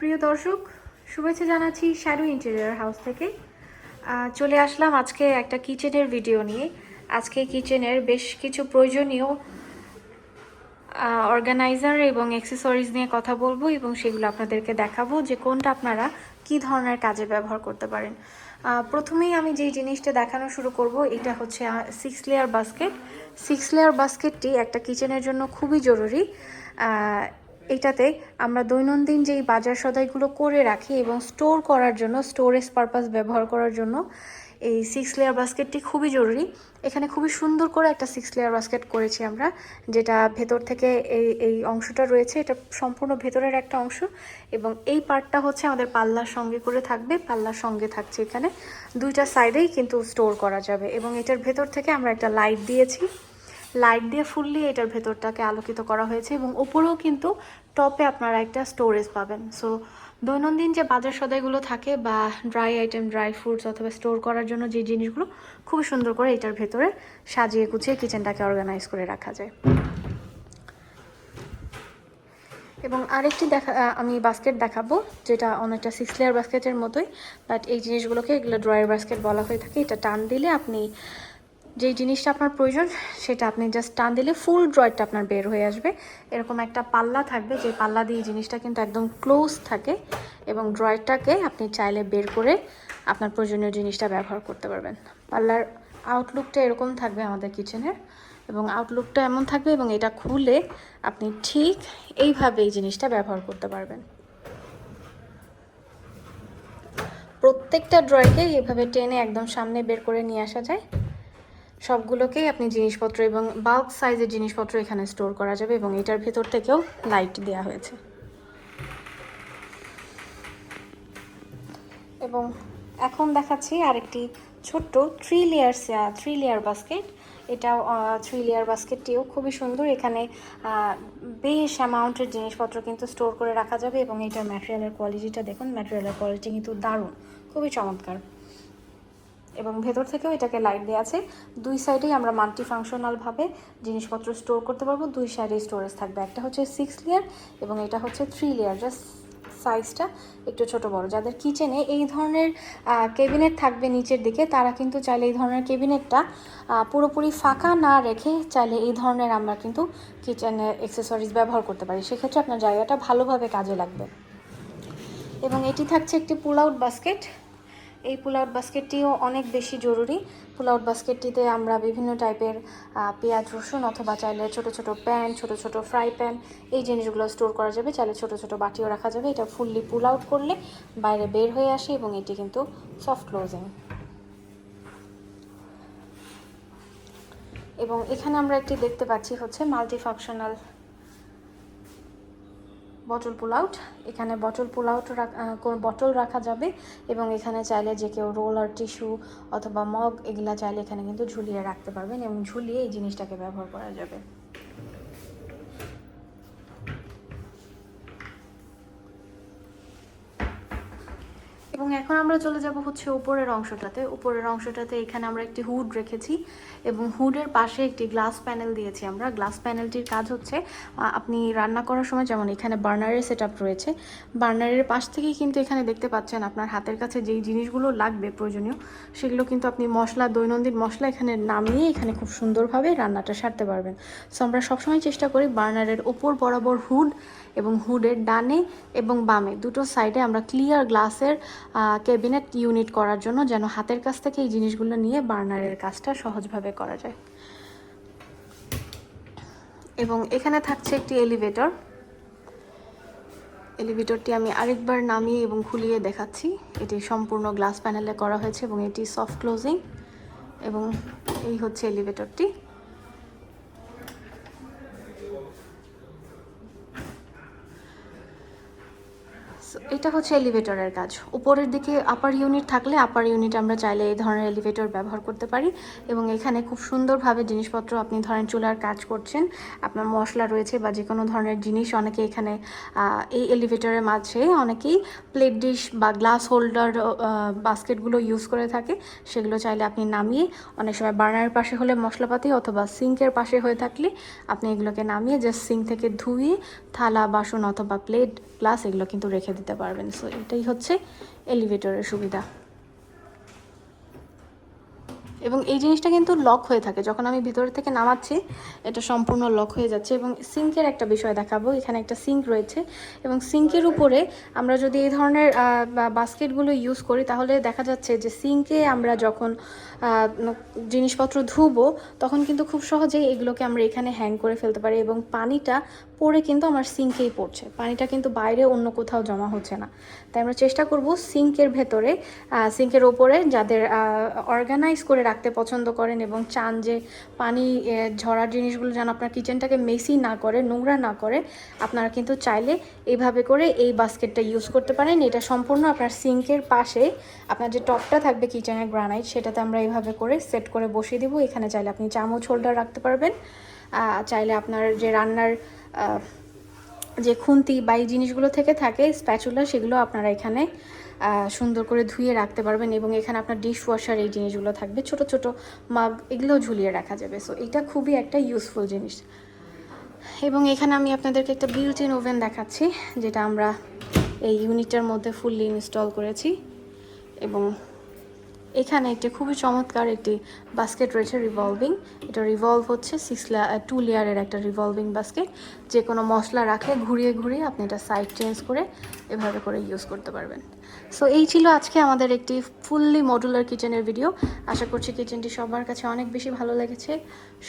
প্রিয় দর্শক, শুভেচ্ছা জানাচ্ছি শ্যাডো ইন্টেরিয়ার হাউস থেকে। চলে আসলাম আজকে একটা কিচেনের ভিডিও নিয়ে। আজকে কিচেনের বেশ কিছু প্রয়োজনীয় অর্গানাইজার এবং অ্যাক্সেসরিজ নিয়ে কথা বলব এবং সেগুলো আপনাদেরকে দেখাবো যে কোনটা আপনারা কি ধরনের কাজে ব্যবহার করতে পারেন। প্রথমেই আমি যেই জিনিসটা দেখানো শুরু করব, এটা হচ্ছে six layer basket six layer বাস্কেটটি একটা কিচেনের জন্য খুবই জরুরি। এটাতে আমরা দৈনন্দিন যেই বাজার সদাইগুলো করে রাখি এবং স্টোর করার জন্য স্টোরেজ পারপাস ব্যবহার করার জন্য, এই সিক্স লেয়ার বাস্কেটটি খুবই জরুরি। এখানে খুবই সুন্দর করে একটা সিক্স লেয়ার বাস্কেট করেছি আমরা, যেটা ভেতর থেকে এই এই অংশটা রয়েছে। এটা সম্পূর্ণ ভেতরের একটা অংশ এবং এই পার্টটা হচ্ছে আমাদের পাল্লার সঙ্গে করে থাকবে, পাল্লার সঙ্গে থাকছে এখানে। দুইটা সাইডেই কিন্তু স্টোর করা যাবে এবং এটার ভেতর থেকে আমরা একটা লাইট দিয়েছি। লাইট দিয়ে ফুললি এটার ভেতরটাকে আলোকিত করা হয়েছে এবং উপরেও কিন্তু টপে আপনারা একটা স্টোরেজ পাবেন। সো দৈনন্দিন যে বাজার সদাইগুলো থাকে বা ড্রাই আইটেম, ড্রাই ফ্রুটস অথবা স্টোর করার জন্য যে জিনিসগুলো খুব সুন্দর করে এটার ভেতরে সাজিয়ে গুছিয়ে কিচেনটাকে অর্গানাইজ করে রাখা যায়। এবং আরেকটি দেখা আমি বাস্কেট দেখাবো, যেটা অনেকটা সিক্স লেয়ার বাস্কেটের মতোই বাট এই জিনিসগুলোকে এগুলো ড্রয়ার বাস্কেট বলা হয়ে থাকে। এটা টান দিলে আপনি যেই জিনিসটা আপনার প্রয়োজন, সেটা আপনি জাস্ট টান দিলে ফুল ড্রয়ারটা আপনার বের হয়ে আসবে। এরকম একটা পাল্লা থাকবে, যে পাল্লা দিয়ে জিনিসটা কিন্তু একদম ক্লোজ থাকে এবং ড্রয়ারটাকে আপনি চাইলে বের করে আপনার প্রয়োজনীয় জিনিসটা ব্যবহার করতে পারবেন। পাল্লার আউটলুকটা এরকম থাকবে আমাদের কিচেনের এবং আউটলুকটা এমন থাকবে এবং এটা খুলে আপনি ঠিক এইভাবে এই জিনিসটা ব্যবহার করতে পারবেন। প্রত্যেকটা ড্রয়কে এভাবে টেনে একদম সামনে বের করে নিয়ে আসা যায়। সবগুলোকেই আপনি জিনিসপত্র এবং বাল্ক সাইজের জিনিসপত্র এখানে স্টোর করা যাবে এবং এটার ভেতর থেকেও লাইট দেওয়া হয়েছে। এবং এখন দেখাচ্ছি আরেকটি ছোট্ট three layer three layer basket এটাও থ্রি লেয়ার বাস্কেটটিও খুবই সুন্দর। এখানে বেশ অ্যামাউন্টের জিনিসপত্র কিন্তু স্টোর করে রাখা যাবে এবং এটার ম্যাটেরিয়ালের কোয়ালিটিটা দেখুন। ম্যাটেরিয়ালের কোয়ালিটি কিন্তু দারুণ। খুবই চমৎকার। এবং ভেতর থেকেও এটাকে লাইট দেওয়া আছে। দুই সাইডেই আমরা মাল্টি ফাংশনালভাবে জিনিসপত্র স্টোর করতে পারব। দুই সাইডে স্টোরেজ থাকবে। একটা হচ্ছে সিক্স লেয়ার এবং এটা হচ্ছে থ্রি লেয়ার জাস্ট সাইজটা একটু ছোট বড়। যাদের কিচেনে এই ধরনের কেবিনেট থাকবে নিচের দিকে, তারা কিন্তু চাইলে এই ধরনের কেবিনেটটা পুরোপুরি ফাঁকা না রেখে চাইলে এই ধরনের আমরা কিন্তু কিচেনে অ্যাক্সেসরিজ ব্যবহার করতে পারি। সেক্ষেত্রে আপনার জায়গাটা ভালোভাবে কাজে লাগবে। এবং এটি থাকছে একটি পুল আউট বাস্কেট এই পুল আউট বাস্কেটটিও অনেক বেশি জরুরি। পুল আউট বাস্কেটটিতে আমরা বিভিন্ন টাইপের পেঁয়াজ, রসুন অথবা চাইলে ছোট ছোট প্যান, ছোট ছোট ফ্রাই প্যান এই জিনিসগুলো স্টোর করা যাবে। চাইলে ছোট ছোট বাটিও রাখা যাবে। এটা ফুললি পুল আউট করলে বাইরে বের হয়ে আসে এবং এটি কিন্তু সফট ক্লোজিং। এবং এখানে আমরা একটি দেখতে পাচ্ছি হচ্ছে multi functional bottle pull out এখানে বটল পুল আউট বটল রাখা যাবে এবং এখানে চাইলে যে কেউ রোলার টিস্যু অথবা মগ এগুলা চাইলে এখানে কিন্তু ঝুলিয়ে রাখতে পারবেন এবং ঝুলিয়ে এই জিনিসটাকে ব্যবহার করা যাবে। এবং এখন আমরা চলে যাব হচ্ছে উপরের অংশটাতে। উপরের অংশটাতে এখানে আমরা একটি হুড রেখেছি এবং হুডের পাশে একটি গ্লাস প্যানেল দিয়েছি আমরা। গ্লাস প্যানেলটির কাজ হচ্ছে আপনি রান্না করার সময় যেমন এখানে বার্নারের সেট রয়েছে, বার্নারের পাশ থেকেই কিন্তু এখানে দেখতে পাচ্ছেন আপনার হাতের কাছে যেই জিনিসগুলো লাগবে প্রয়োজনীয়, সেগুলো কিন্তু আপনি মশলা, দৈনন্দিন মশলা এখানে নামিয়ে এখানে খুব সুন্দরভাবে রান্নাটা সারতে পারবেন। সো আমরা সবসময় চেষ্টা করি বার্নারের ওপর বরাবর হুড এবং হুডের ডানে এবং বামে, দুটো সাইডে আমরা ক্লিয়ার গ্লাসের ক্যাবিনেট ইউনিট করার জন্য যেন হাতের কাছ থেকে এই জিনিসগুলো নিয়ে বার্নারের কাজটা সহজভাবে করা যায়। এবং এখানে থাকছে একটি এলিভেটর এলিভেটরটি আমি আরেকবার নামিয়ে এবং খুলিয়ে দেখাচ্ছি। এটি সম্পূর্ণ গ্লাস প্যানেলে করা হয়েছে এবং এটি সফট ক্লোজিং এবং এই হচ্ছে এলিভেটরটি এটা হচ্ছে এলিভেটরের কাজ। উপরের দিকে আপার ইউনিট থাকলে আপার ইউনিট আমরা চাইলে এই ধরনের এলিভেটর ব্যবহার করতে পারি এবং এখানে খুব সুন্দরভাবে জিনিসপত্র আপনি ধরেন চুলার কাজ করছেন, আপনার মশলা রয়েছে বা যে কোনো ধরনের জিনিস অনেকে এখানে এই এলিভেটরের মাঝে অনেকেই প্লেট ডিশ বা গ্লাস হোল্ডার বাস্কেটগুলো ইউজ করে থাকে। সেগুলো চাইলে আপনি নামিয়ে অনেক সময় বার্নারের পাশে হলে মশলাপাতি অথবা সিঙ্কের পাশে হয়ে থাকলে আপনি এগুলোকে নামিয়ে জাস্ট সিঙ্ক থেকে ধুয়ে থালা, বাসন অথবা প্লেট গ্লাস এগুলো কিন্তু রেখে দিতে পারবেন। সো এটাই হচ্ছে এলিভেটরের সুবিধা। এবং এই জিনিসটা কিন্তু লক হয়ে থাকে। যখন আমি ভিতর থেকে নামাচ্ছি, এটা সম্পূর্ণ লক হয়ে যাচ্ছে। এবং সিঙ্কের একটা বিষয় দেখাবো। এখানে একটা সিঙ্ক রয়েছে। এবং সিঙ্কের উপরে আমরা যদি এই ধরনের বাস্কেটগুলো ইউজ করি, তাহলে দেখা যাচ্ছে যে সিঙ্কে আমরা যখন জিনিসপত্র ধুবো, তখন কিন্তু খুব সহজেই এগুলোকে আমরা এখানে হ্যাং করে ফেলতে পারি। এবং পানিটা পড়ে কিন্তু আমার সিঙ্কেই পড়ছে। পানিটা কিন্তু বাইরে অন্য কোথাও জমা হচ্ছে না। তাই আমরা চেষ্টা করব সিঙ্কের ভেতরে সিঙ্কের ওপরে যাদের অর্গানাইজ করে রাখতে পছন্দ করেন এবং চান যে পানি ঝরার জিনিসগুলো যেন আপনার কিচেনটাকে মেসি না করে, নোংরা না করে, আপনারা কিন্তু চাইলে এইভাবে করে এই বাস্কেটটা ইউজ করতে পারেন। এটা সম্পূর্ণ আপনার সিঙ্কের পাশে, আপনার যে টপটা থাকবে কিচেনের গ্রানাইট সেটাতে আমরা এইভাবে করে সেট করে বসিয়ে দিব। এখানে চাইলে আপনি চামচ হোল্ডার রাখতে পারবেন। চাইলে আপনার যে রান্নার যে খুন্তি বা এই জিনিসগুলো থেকে থাকে স্প্যাচুলা সেগুলো আপনারা এখানে সুন্দর করে ধুয়ে রাখতে পারবেন এবং এখানে আপনার ডিশ ওয়াশার এই জিনিসগুলো থাকবে। ছোট ছোট মাগ এগুলো ঝুলিয়ে রাখা যাবে। সো এটা খুবই একটা ইউজফুল জিনিস। এবং এখানে আমি আপনাদেরকে একটা বিল্ট ইন ওভেন দেখাচ্ছি, যেটা আমরা এই ইউনিটের মধ্যে ফুললি ইনস্টল করেছি। এবং এখানে একটি খুবই চমৎকার একটি বাস্কেট রয়েছে রিভলভিং এটা রিভলভ হচ্ছে সিক্স টু লেয়ারের একটা রিভলভিং বাস্কেট যে কোনো মশলা রাখে, ঘুরিয়ে ঘুরিয়ে আপনি এটা সাইড চেঞ্জ করে এভাবে করে ইউজ করতে পারবেন। সো এই ছিল আজকে আমাদের একটি ফুললি মডুলার কিচেনের ভিডিও আশা করছি কিচেনটি সবার কাছে অনেক বেশি ভালো লেগেছে।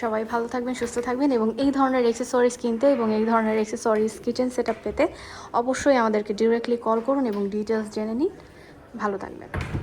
সবাই ভালো থাকবেন, সুস্থ থাকবেন এবং এই ধরনের এক্সেসরিজ কিনতে এবং এই ধরনের এক্সেসরিজ কিচেন সেট পেতে অবশ্যই আমাদেরকে ডিরেক্টলি কল করুন এবং ডিটেলস জেনে নিন। ভালো থাকবেন।